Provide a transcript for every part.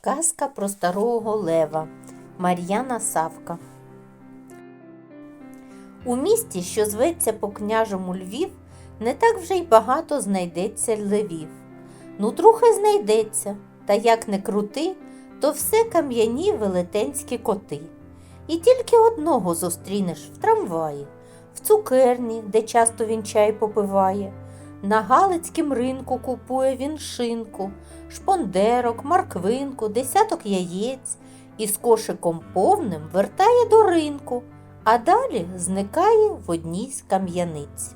Казка про старого лева Мар'яна Савка. У місті, що зветься по княжому Львів, не так вже й багато знайдеться левів. Ну, трохи знайдеться, та як не крути, то все кам'яні велетенські коти. І тільки одного зустрінеш в трамваї, в цукерні, де часто він чай попиває. На Галицькім ринку купує він шинку, шпондерок, марквинку, десяток яєць і з кошиком повним вертає до ринку, а далі зникає в одній з кам'яниць.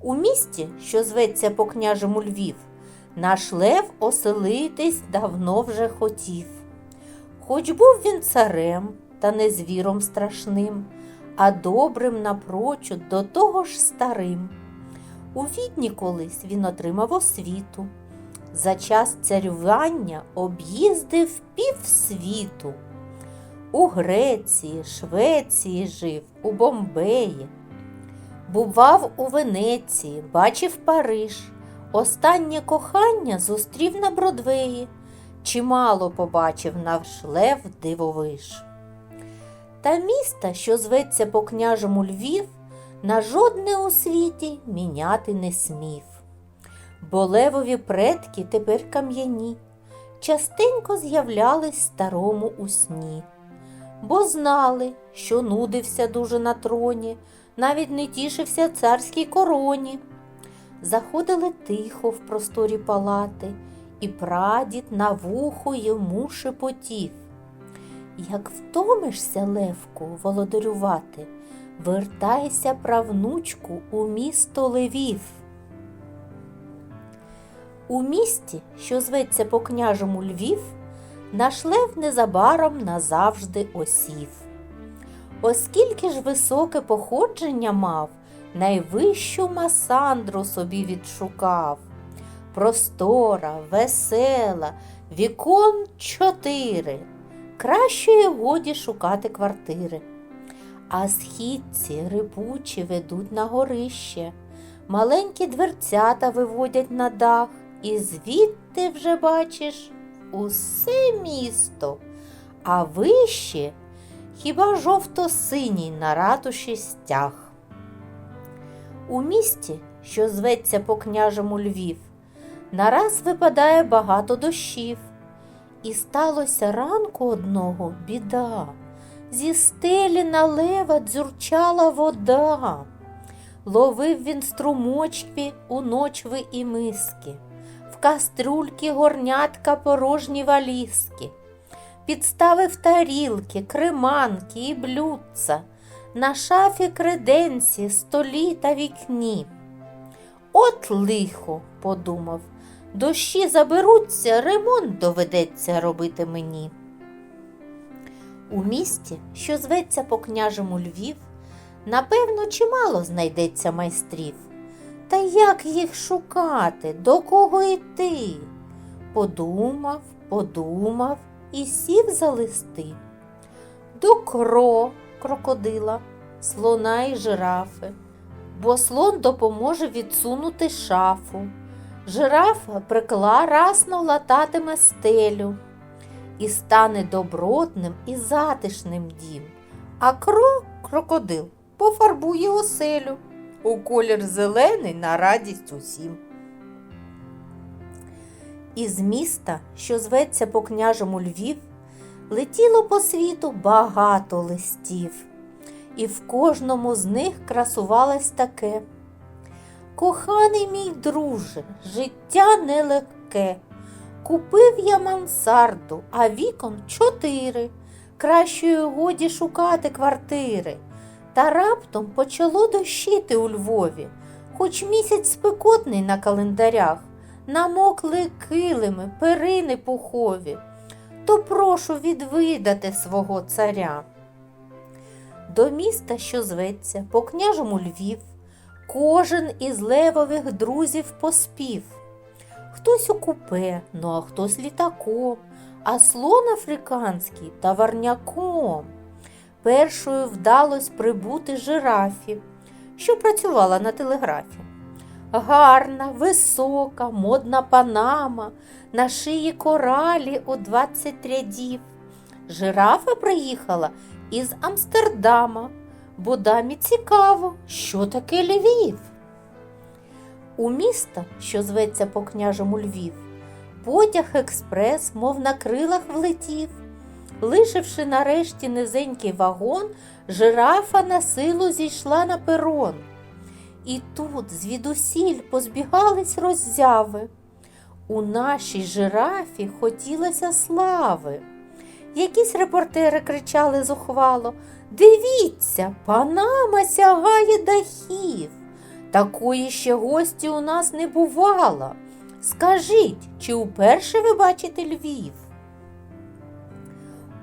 У місті, що зветься по княжому Львів, наш лев оселитись давно вже хотів. Хоч був він царем та не звіром страшним, а добрим напрочуд до того ж старим. У відні колись він отримав освіту. За час царювання об'їздив півсвіту. У Греції, Швеції жив, у Бомбеї. Бував у Венеції, бачив Париж. Останнє кохання зустрів на Бродвеї. Чимало побачив наш лев дивовиж. Та міста, що зветься по княжому Львів, на жодне у світі міняти не смів. Бо левові предки тепер кам'яні, частенько з'являлись старому у сні, бо знали, що нудився дуже на троні, навіть не тішився царській короні. Заходили тихо в просторі палати, і прадід на вухо йому шепотів. Як втомишся, Левку, володарювати, вертайся, правнучку, у місто Левів. У місті, що зветься по княжому Львів, наш лев незабаром назавжди осів. Оскільки ж високе походження мав, найвищу масандру собі відшукав. Простора, весела, вікон чотири. Кращої годі шукати квартири. А східці рипучі ведуть на горище, маленькі дверцята виводять на дах, і звідти вже бачиш усе місто, а вище хіба жовто-синій на ратуші стяг. У місті, що зветься по княжому Львів, нараз випадає багато дощів. І сталося ранку одного біда. Зі стелі на лева дзюрчала вода. Ловив він струмочки у ночви і миски, в кастрюльки горнятка порожні валізки, підставив тарілки, креманки і блюдца, на шафі креденці, столі та вікні. От лихо, подумав, дощі заберуться, ремонт доведеться робити мені. У місті, що зветься по княжому Львів, напевно, чимало знайдеться майстрів. Та як їх шукати, до кого йти? Подумав, подумав і сів за листи. До кро крокодила, слона і жирафи, бо слон допоможе відсунути шафу. Жирафа прикла расно лататиме стелю і стане добротним і затишним дім, а кро крокодил пофарбує оселю у колір зелений на радість усім. Із міста, що зветься по княжому Львів, летіло по світу багато листів, і в кожному з них красувалось таке. Коханий мій друже, життя нелегке. Купив я мансарду, а вікон чотири. Кращої годі шукати квартири. Та раптом почало дощити у Львові, хоч місяць спекотний на календарях, намокли килими, перини пухові, то прошу відвидати свого царя. До міста, що зветься, по княжому Львів, кожен із левових друзів поспів. Хтось у купе, ну а хтось літаком, а слон африканський товарняком. Першою вдалось прибути жирафі, що працювала на телеграфі. Гарна, висока, модна панама, на шиї коралі у 20 рядів. Жирафа приїхала із Амстердама, бо дамі цікаво, що таке Львів. У міста, що зветься по княжому Львів, потяг експрес, мов на крилах влетів. Лишивши нарешті низенький вагон, жирафа на силу зійшла на перон. І тут звідусіль позбігались роззяви. У нашій жирафі хотілося слави. Якісь репортери кричали зухвало Дивіться, панама сягає дахів. Такої ще гості у нас не бувало. Скажіть, чи уперше ви бачите Львів?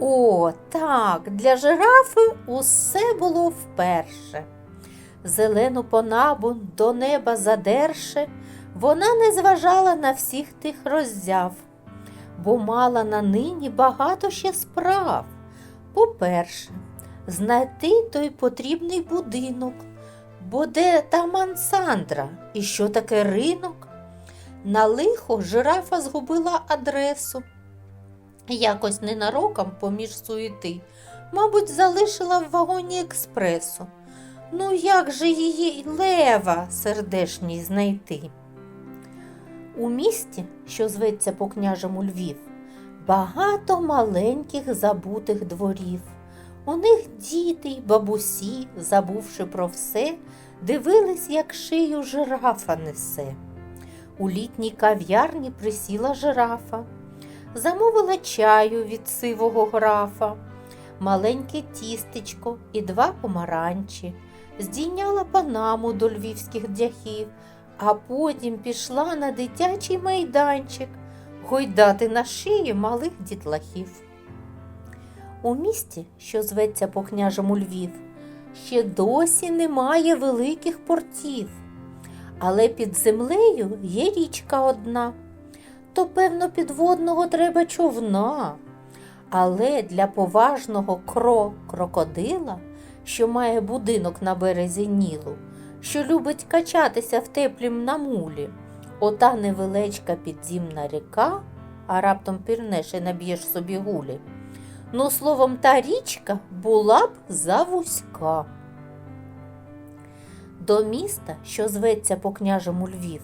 О, так, для жирафи усе було вперше. Зелену понабу до неба задерше, вона не зважала на всіх тих роззяв, бо мала на нині багато ще справ. По-перше, знайти той потрібний будинок, бо де та мансандра і що таке ринок? На лихо жирафа згубила адресу. Якось ненароком поміж суєти, мабуть, залишила в вагоні експресу. Ну, як же її лева сердешній знайти? У місті, що зветься по княжому Львів, багато маленьких забутих дворів. У них діти й бабусі, забувши про все, дивились, як шию жирафа несе. У літній кав'ярні присіла жирафа, замовила чаю від сивого графа, маленьке тістечко і два помаранчі, здійняла панаму до львівських дяхів, а потім пішла на дитячий майданчик гойдати на шиї малих дітлахів. У місті, що зветься по княжому Львів, ще досі немає великих портів, але під землею є річка одна. То, певно, підводного треба човна. Але для поважного кро крокодила, що має будинок на березі Нілу, що любить качатися в теплім намулі, ота невеличка підзімна ріка, а раптом пірнеш і наб'єш собі гулі. Ну, словом, та річка була б завузька. До міста, що зветься по княжому Львів,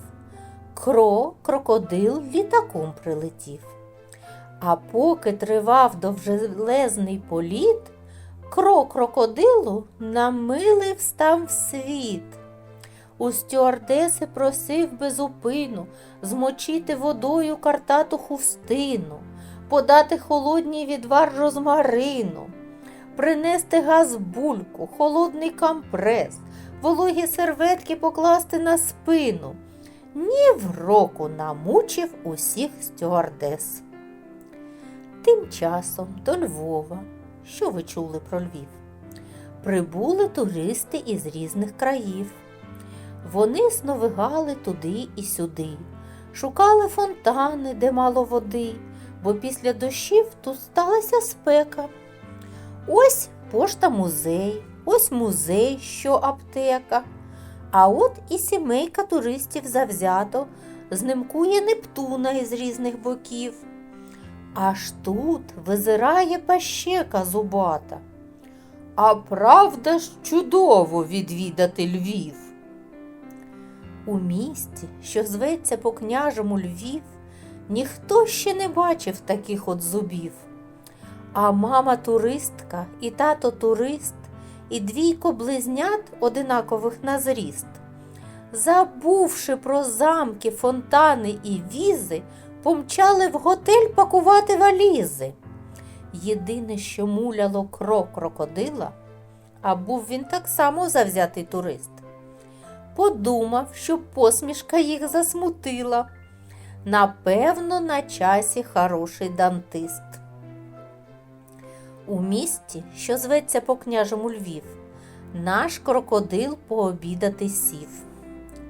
кро крокодил літаком прилетів. А поки тривав довжелезний політ, кро крокодилу намилив став світ. У стюардеси просив безупину змочити водою картату хустину, подати холодній відвар розмарину, принести газбульку, холодний компрес, вологі серветки покласти на спину. Ні в року намучив усіх стюардес. Тим часом до Львова, що ви чули про Львів, прибули туристи із різних країв. Вони сновигали туди і сюди, шукали фонтани, де мало води, бо після дощів тут сталася спека. Ось пошта музей, ось музей, що аптека. А от і сімейка туристів завзято знимкує Нептуна із різних боків. Аж тут визирає пащека зубата. А правда ж чудово відвідати Львів. У місті, що зветься по княжому Львів, ніхто ще не бачив таких от зубів. А мама туристка і тато турист, і двійко близнят одинакових на зріст. Забувши про замки, фонтани і візи, помчали в готель пакувати валізи. Єдине, що муляло крок крокодила, а був він так само завзятий турист, подумав, що посмішка їх засмутила. Напевно, на часі хороший дантист. У місті, що зветься по княжому Львів, наш крокодил пообідати сів.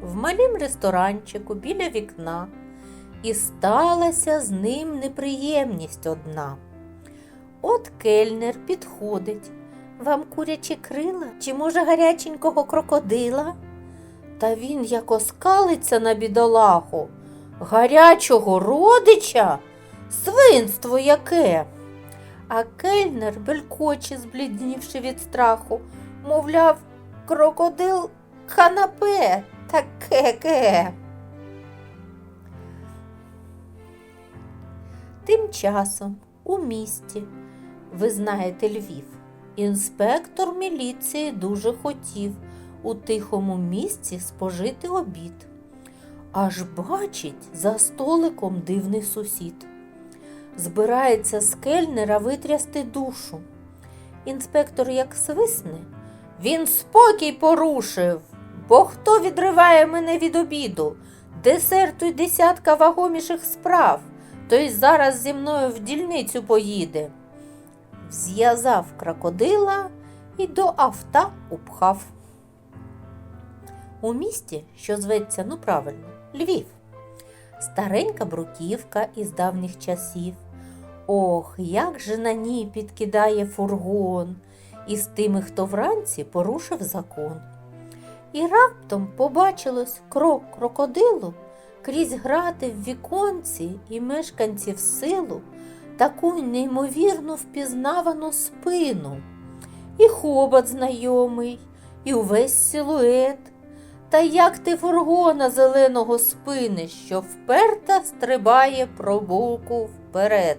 В малім ресторанчику біля вікна і сталася з ним неприємність одна. От кельнер підходить. Вам курячі крила чи, може, гаряченького крокодила? Та він як оскалиться на бідолаху. Гарячого родича? Свинство яке? А кельнер белькоче, збліднівши від страху, мовляв, крокодил канапе таке-ке. Тим часом у місті, ви знаєте Львів, інспектор міліції дуже хотів у тихому місці спожити обід. Аж бачить за столиком дивний сусід. Збирається з кельнера витрясти душу. Інспектор як свисне, він спокій порушив, бо хто відриває мене від обіду, десерту й десятка вагоміших справ, той зараз зі мною в дільницю поїде. Зв'язав крокодила і до авта упхав. У місті, що зветься, ну правильно, Львів. Старенька бруківка із давніх часів. Ох, як же на ній підкидає фургон із тими, хто вранці порушив закон. І раптом побачилось крок крокодилу крізь грати в віконці і мешканців силу таку неймовірно впізнавану спину, і хобот знайомий, і увесь силует. Та як ти фургона зеленого спини, що вперта стрибає про боку вперед.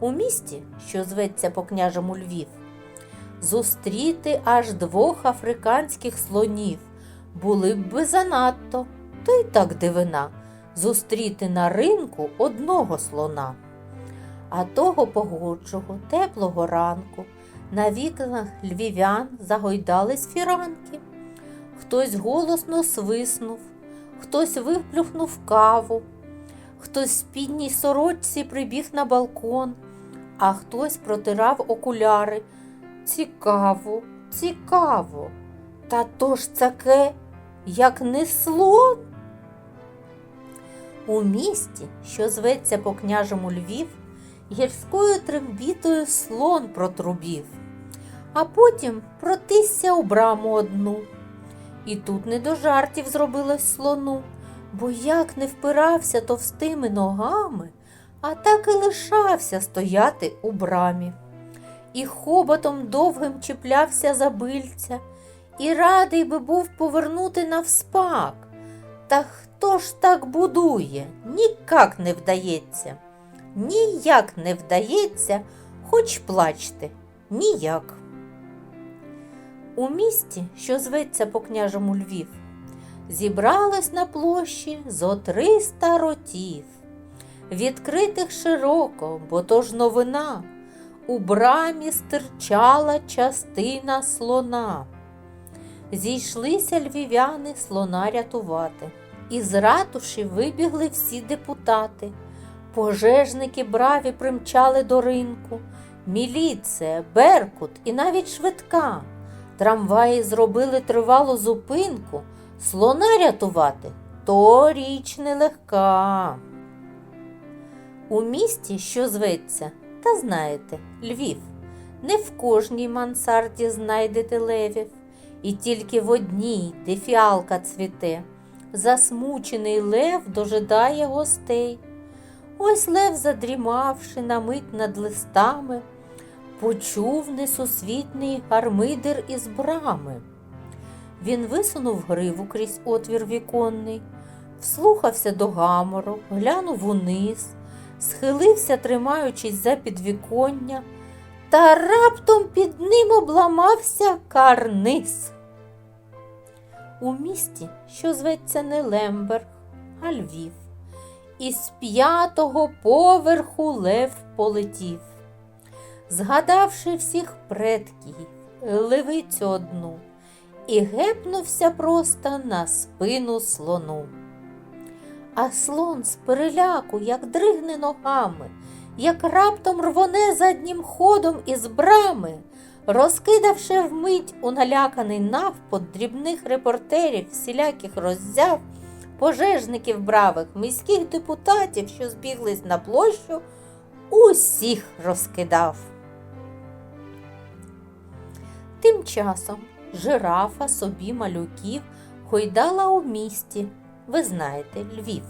У місті, що зветься по княжому Львів, зустріти аж двох африканських слонів були б би занадто, то й так дивина зустріти на ринку одного слона. А того погоджого, теплого ранку на вікнах львів'ян загойдались фіранки. Хтось голосно свиснув, хтось виплюхнув каву, хтось в спідній сорочці прибіг на балкон, а хтось протирав окуляри. Цікаво, цікаво. Та то ж таке, як не слон. У місті, що зветься по княжому Львів, гірською трембітою слон протрубів, а потім протисся у браму одну. І тут не до жартів зробилось слону, бо як не впирався товстими ногами, а так і лишався стояти у брамі. І хоботом довгим чіплявся за бильця, і радий би був повернути навспак. Та хто ж так будує? Нікак не вдається. Ніяк не вдається, хоч плачте, ніяк. У місті, що зветься по княжому Львів, зібралось на площі зо триста ротів, відкритих широко, бо то ж новина, у брамі стирчала частина слона. Зійшлися львів'яни слона рятувати. Із ратуші вибігли всі депутати. Пожежники браві примчали до ринку, міліція, беркут і навіть швидка. Трамваї зробили тривалу зупинку, слона рятувати то річ нелегка. У місті, що зветься, та знаєте, Львів, не в кожній мансарді знайдете левів, і тільки в одній, де фіалка цвіте, засмучений лев дожидає гостей. Ось лев, задрімавши на мить над листами, почув несусвітний гармидер із брами. Він висунув гриву крізь отвір віконний, вслухався до гамору, глянув униз, схилився, тримаючись за підвіконня, та раптом під ним обламався карниз. У місті, що зветься не Лемберг, а Львів, із п'ятого поверху лев полетів згадавши всіх предків, левицю одну, і гепнувся просто на спину слону. А слон з переляку, як дригне ногами, як раптом рвоне заднім ходом із брами, розкидавши вмить у наляканий навпод дрібних репортерів, всіляких роззяв, пожежників бравих, міських депутатів, що збіглись на площу, усіх розкидав. Тим часом жирафа собі малюків гойдала у місті, ви знаєте, Львів.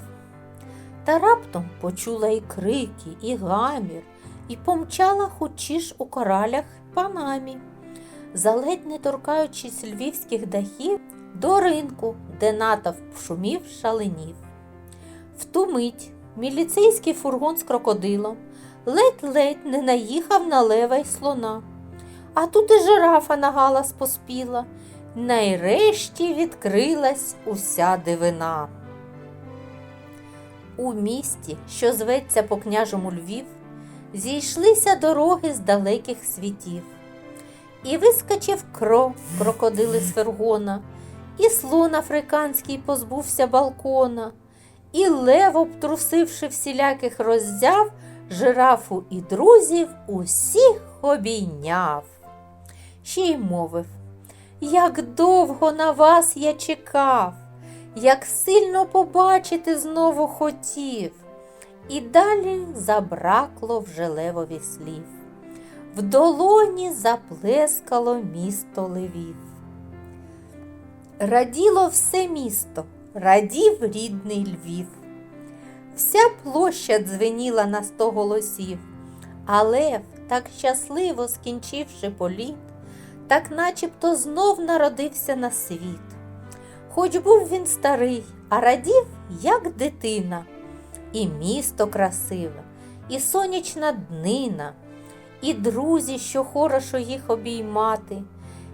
Та раптом почула і крики, і гамір, і помчала хочіш у коралях панамі, заледь не торкаючись львівських дахів до ринку, де натовп шумів шаленів. В ту мить міліцейський фургон з крокодилом ледь-ледь не наїхав на лева й слона. А тут і жирафа на галас поспіла. Найрешті відкрилась уся дивина. У місті, що зветься по княжому Львів, зійшлися дороги з далеких світів. І вискочив кро, крокодили з фергона, і слон африканський позбувся балкона, і лев, обтрусивши всіляких роззяв, жирафу і друзів усіх обійняв. Ще й мовив, як довго на вас я чекав, як сильно побачити знову хотів. І далі забракло вже левові слів. В долоні заплескало місто левів. Раділо все місто, радів рідний Львів. Вся площа дзвеніла на сто голосів, а лев, так щасливо скінчивши політ, так начебто знов народився на світ. Хоч був він старий, а радів, як дитина, і місто красиве, і сонячна днина, і друзі, що хорошо їх обіймати,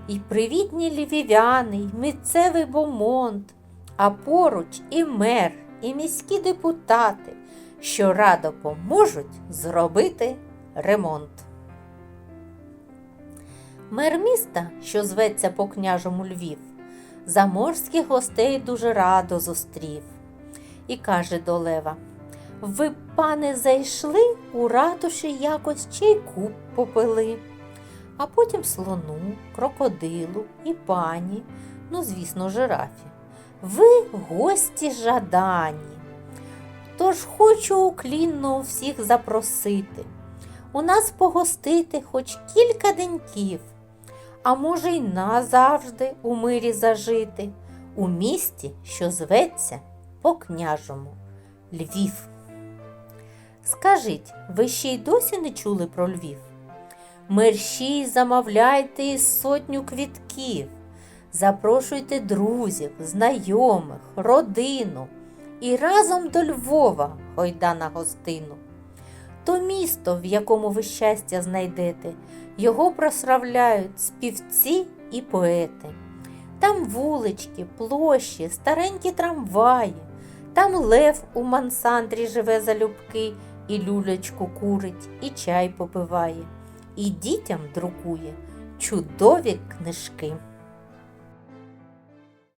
і привітні львів'яни, й митцевий бомонд, а поруч і мер, і міські депутати, що радо поможуть зробити ремонт. Мер міста, що зветься по княжому Львів, заморських гостей дуже радо зустрів і каже до Лева Ви, пане, зайшли у ратуші якось чайку попили, а потім слону, крокодилу і пані, ну, звісно, жирафі. Ви гості жадані. Тож хочу уклінно всіх запросити, у нас погостити хоч кілька деньків, а може, й назавжди у мирі зажити, у місті, що зветься по княжому Львів. Скажіть, ви ще й досі не чули про Львів? Мерщій замовляйте із сотню квітків, запрошуйте друзів, знайомих, родину і разом до Львова гойда на гостину. То місто, в якому ви щастя знайдете, його прославляють співці і поети. Там вулички, площі, старенькі трамваї, там лев у мансандрі живе залюбки, і люлечку курить, і чай попиває, і дітям друкує чудові книжки.